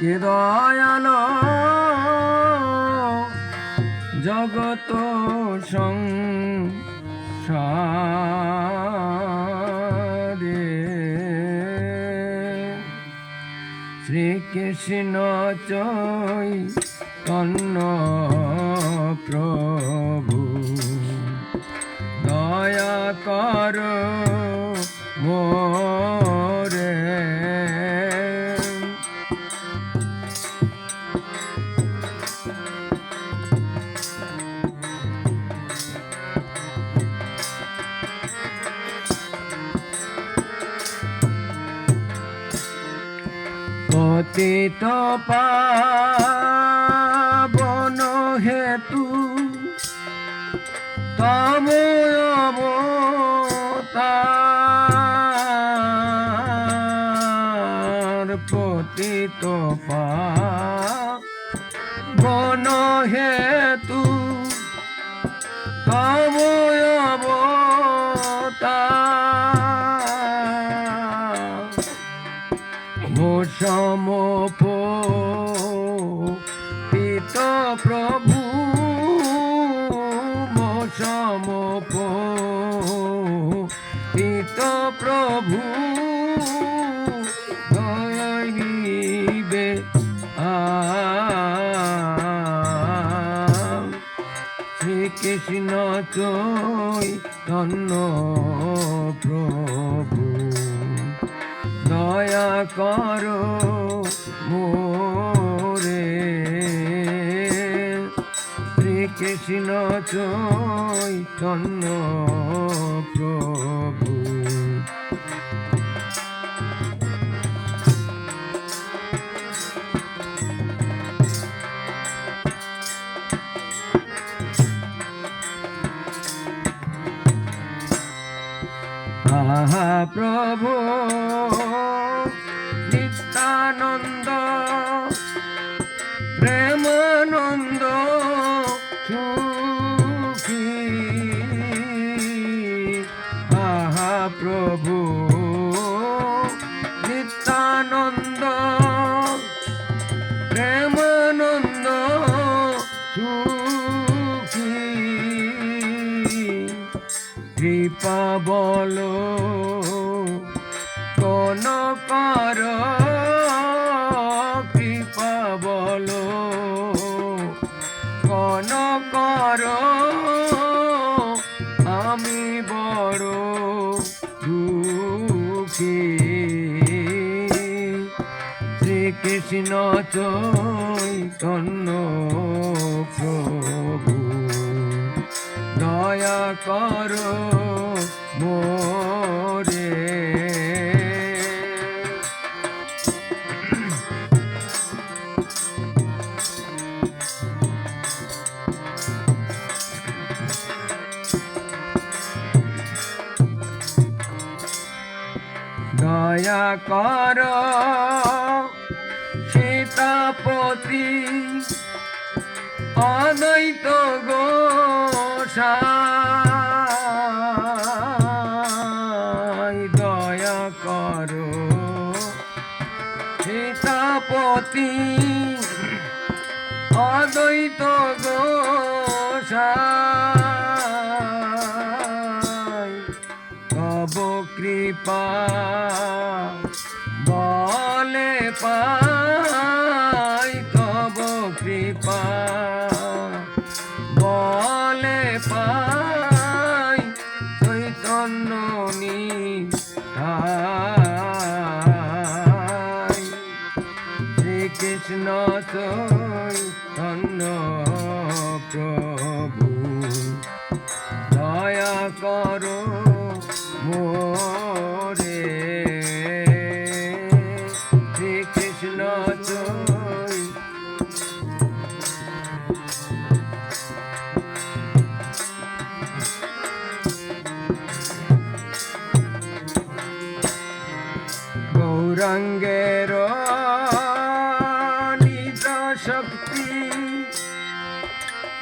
কে দয়াল? জগত সংসারে। শ্রীকৃষ্ণ চৈ তন্ন প্রভু দয়া কর পতিত পাবন হেতু তমতা পতিত পাবন হেতু। পিত প্রভু মোসম পিত প্রভু দয়াইবে শ্রীকৃষ্ণ চৈতন্য প্রভু। দয়া করো মোরে শ্রীকৃষ্ণ চৈতন্য প্রভু। প্রভু। কৃপা বল, কোন কর কৃপা কোন কর আমি বড় দুঃখী। শ্রীকৃষ্ণ চৈতন্য প্রভু, দয়া কর। দয়া কর সীতাপতি অনৈত গোসাই। অদ্বৈত গোসাই। কৃপা বলে পাই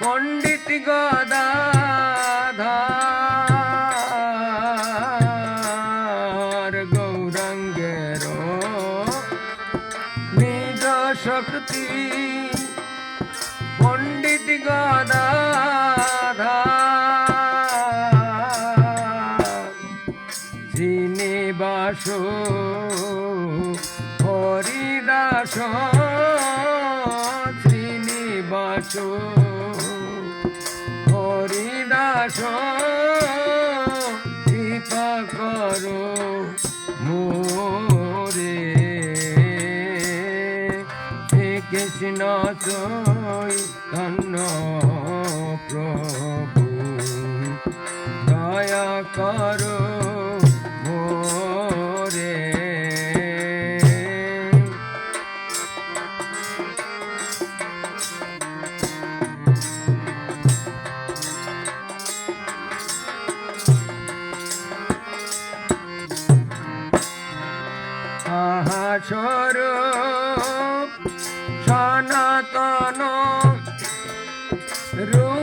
পণ্ডিত গদাধার গৌরাঙ্গের নিজ শক্তি পণ্ডিত গদাধার। যিনি বাস হরিদাস শ্রীনিবাস আসো কৃপা করো মোরে। হে কৃষ্ণ চৈ ধন্য প্রভু দয়া করো রতন। রূপ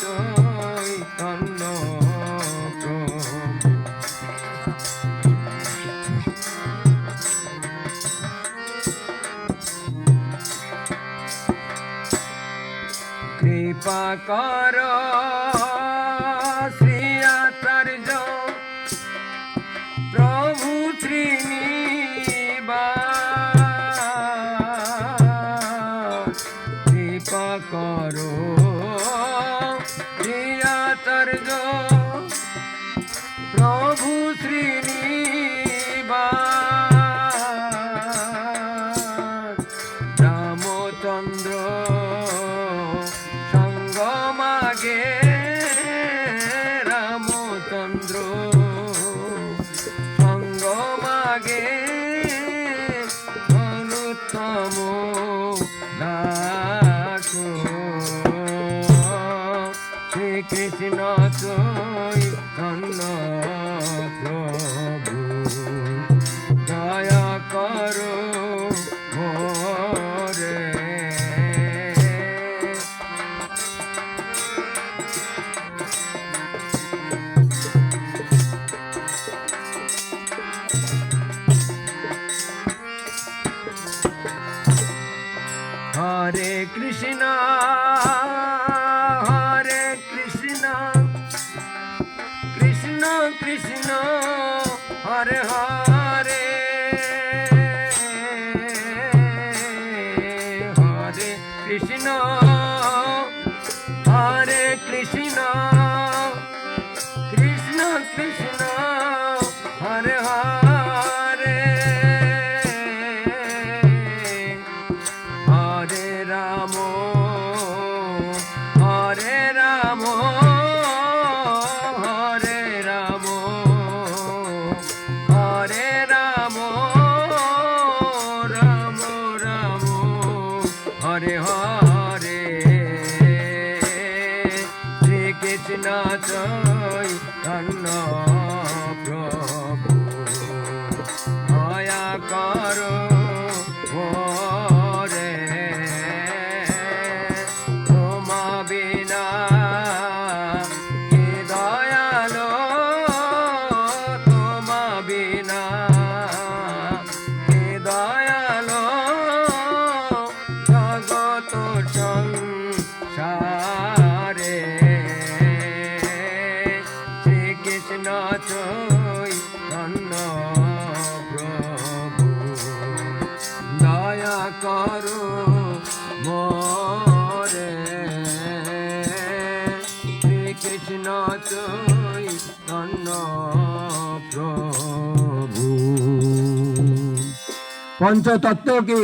চৈতন্য কৃপা কর। শ্রীকৃষ্ণ শ্রীকৃষ্ণ ঘরে হয়। না যায় ধন্য প্রভু পঞ্চতত্ত্ব কি